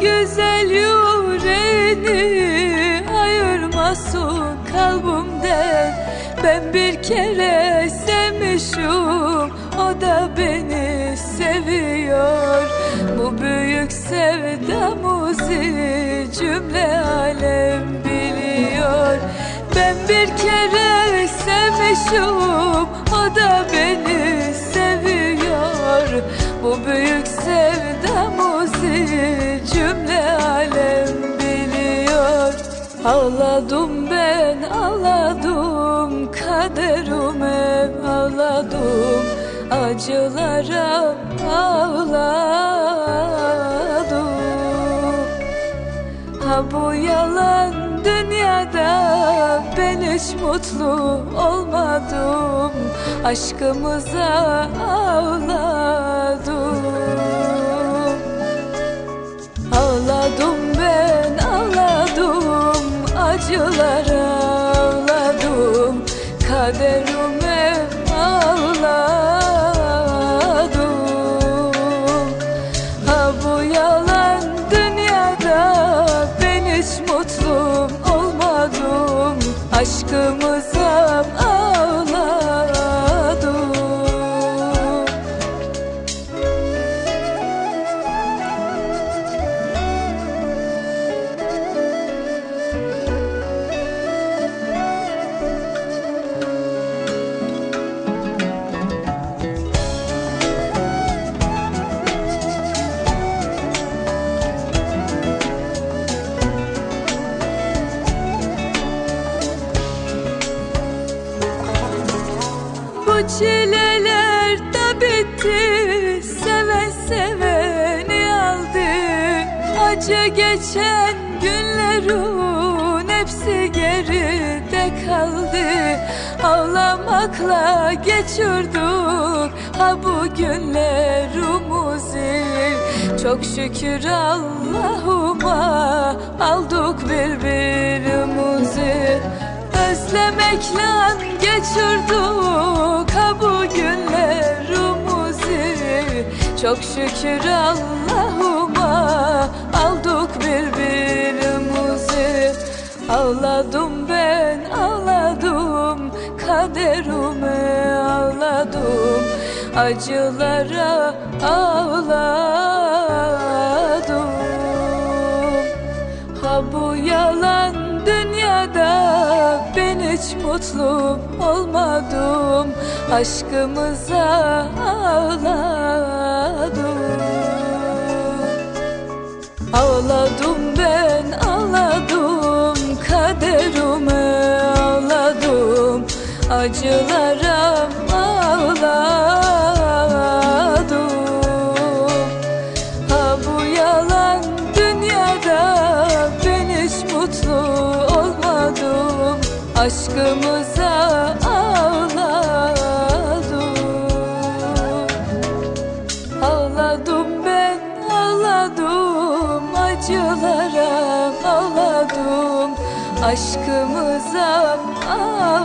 güzel yüreğini ayırmasın kalbimden Ben bir kere sevmişim O da beni seviyor. Bu büyük sevdamızı cümle alem biliyor. Ben bir kere sevmişim O da beni seviyor. Bu büyük sevdamızı Ağladım ben ağladım kaderime ağladım. Acılara ağladım. Ha bu yalan dünyada ben hiç mutlu olmadım. Aşkımıza ağladım Acılara ağladım Kaderime ağladım. Ha bu yalan dünyada Ben hiç mutlu olmadım. Aşkımıza Çileler de bitti. Seven seveni aldı Acı geçen günlerin Hepsi geride kaldı. Ağlamakla geçirdik Ha bu günlerimizi Çok şükür Allah'ıma Aldık birbirimizi Özlemekle geçirdik ha günlerimizi Çok şükür Allah'ıma aldık birbirimizi. Ağladım ben ağladım kaderime ağladım. Acılara ağladım mutlu olmadım Aşkımıza ağladım. Ağladım ben ağladım kaderime ağladım. Acılara Aşkımıza ağladım Ağladım ben ağladım. Acılara ağladım. Aşkımıza ağladım